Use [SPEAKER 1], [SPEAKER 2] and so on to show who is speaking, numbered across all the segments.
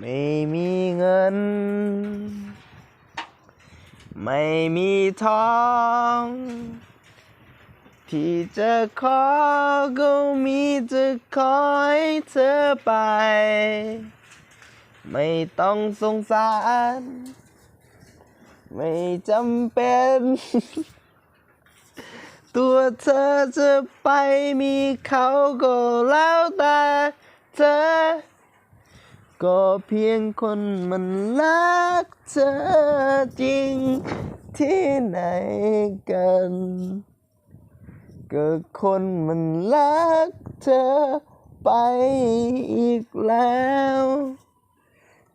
[SPEAKER 1] ไม่มีเงิน ไม่มีทอง ที่จะขอก็มีจะขอให้เธอไป ไม่ต้องสงสาร ไม่จำเป็น ตัวเธอจะไปมีเขาก็แล้วแต่เธอ ก็เพียงคนมันรักเธอจริงที่ไหนกัน ก็คนมันรักเธอไปอีกแล้ว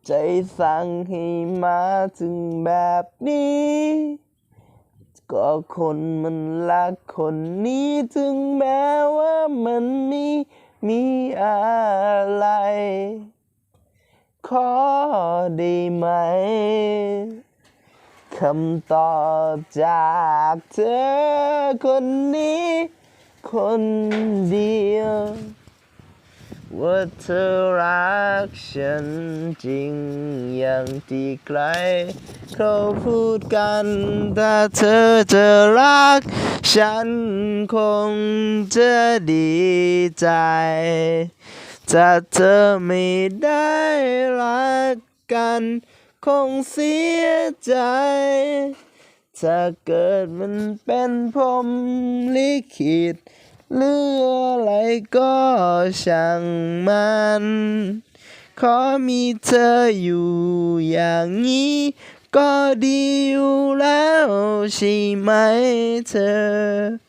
[SPEAKER 1] ใจสั่งให้มาถึงแบบนี้ ก็คนมันรักคนนี้ถึงแม้ว่ามันไม่มีอะ ขอได้ไหมคำตอบจากเธอคนนี้ คนเดียว ว่าเธอรักฉันจริงอย่างที่ใครเขาพูดกันถ้าเธอจะรัก ฉันคงจะดีใจ ถ้าเธอไม่ได้ รักกัน คงเสียใจ ถ้าเกิดมันเป็นพรหมลิขิตหรืออะไรก็ช่างมัน ขอมีเธออยู่อย่างนี้ ก็ดีอยู่แล้วใช่ไหมเธอ